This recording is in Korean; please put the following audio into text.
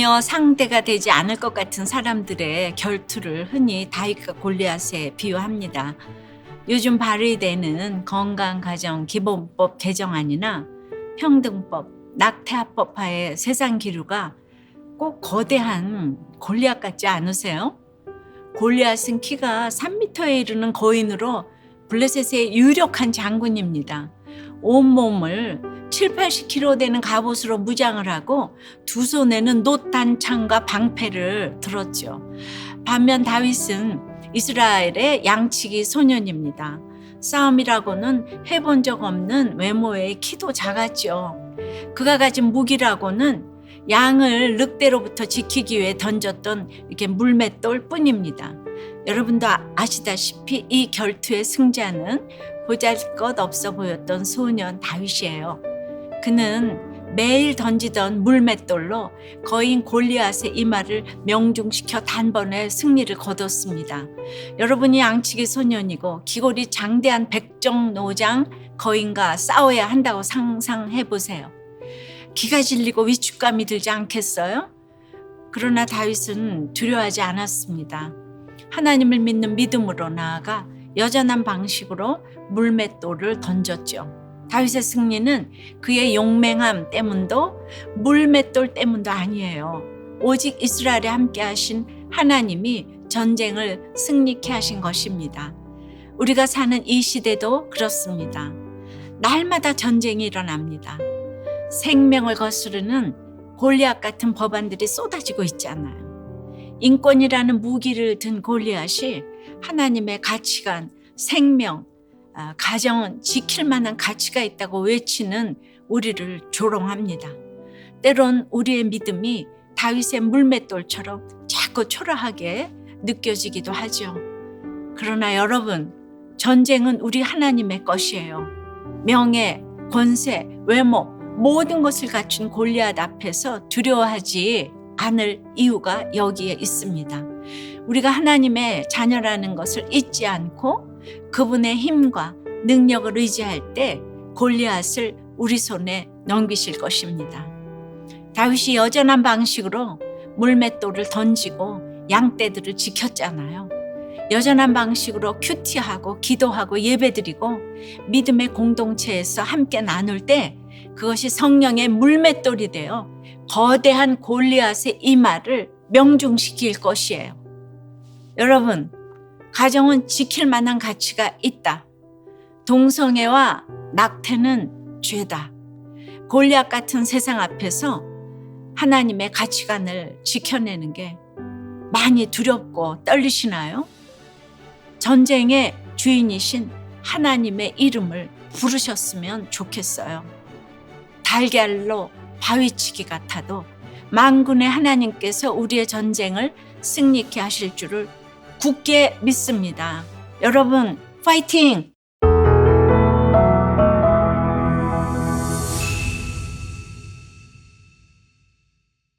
전혀 상대가 되지 않을 것 같은 사람들의 결투를 흔히 다윗과 골리앗에 비유합니다. 요즘 발의되는 건강가정 기본법 개정안이나 평등법, 낙태합법 하의 세상 기류가 꼭 거대한 골리앗 같지 않으세요? 골리앗은 키가 3m에 이르는 거인으로 블레셋의 유력한 장군입니다. 온몸을 7, 80kg 되는 갑옷으로 무장을 하고 두 손에는 노탄창과 방패를 들었죠. 반면 다윗은 이스라엘의 양치기 소년입니다. 싸움이라고는 해본 적 없는 외모에 키도 작았죠. 그가 가진 무기라고는 양을 늑대로부터 지키기 위해 던졌던 이렇게 물맷돌 뿐입니다. 여러분도 아- 아시다시피 이 결투의 승자는 보잘 것 없어 보였던 소년 다윗이에요. 그는 매일 던지던 물맷돌로 거인 골리앗의 이마를 명중시켜 단번에 승리를 거뒀습니다. 여러분이 양치기 소년이고 기골이 장대한 백정 노장 거인과 싸워야 한다고 상상해 보세요. 기가 질리고 위축감이 들지 않겠어요? 그러나 다윗은 두려워하지 않았습니다. 하나님을 믿는 믿음으로 나아가 여전한 방식으로 물맷돌을 던졌죠. 다윗의 승리는 그의 용맹함 때문도 물맷돌 때문도 아니에요. 오직 이스라엘에 함께 하신 하나님이 전쟁을 승리케 하신 것입니다. 우리가 사는 이 시대도 그렇습니다. 날마다 전쟁이 일어납니다. 생명을 거스르는 골리앗 같은 법안들이 쏟아지고 있잖아요. 인권이라는 무기를 든 골리앗이 하나님의 가치관, 생명, 아, 가정은 지킬 만한 가치가 있다고 외치는 우리를 조롱합니다. 때론 우리의 믿음이 다윗의 물맷돌처럼 자꾸 초라하게 느껴지기도 하죠. 그러나 여러분, 전쟁은 우리 하나님의 것이에요. 명예, 권세, 외모, 모든 것을 갖춘 골리앗 앞에서 두려워하지 않을 이유가 여기에 있습니다. 우리가 하나님의 자녀라는 것을 잊지 않고 그분의 힘과 능력을 의지할 때 골리앗을 우리 손에 넘기실 것입니다. 다윗이 여전한 방식으로 물맷돌을 던지고 양떼들을 지켰잖아요. 여전한 방식으로 큐티하고 기도하고 예배드리고 믿음의 공동체에서 함께 나눌 때 그것이 성령의 물맷돌이 되어 거대한 골리앗의 이마를 명중시킬 것이에요. 여러분, 가정은 지킬 만한 가치가 있다. 동성애와 낙태는 죄다. 골리앗 같은 세상 앞에서 하나님의 가치관을 지켜내는 게 많이 두렵고 떨리시나요? 전쟁의 주인이신 하나님의 이름을 부르셨으면 좋겠어요. 달걀로 바위치기 같아도 만군의 하나님께서 우리의 전쟁을 승리케 하실 줄을 굳게 믿습니다. 여러분, 파이팅!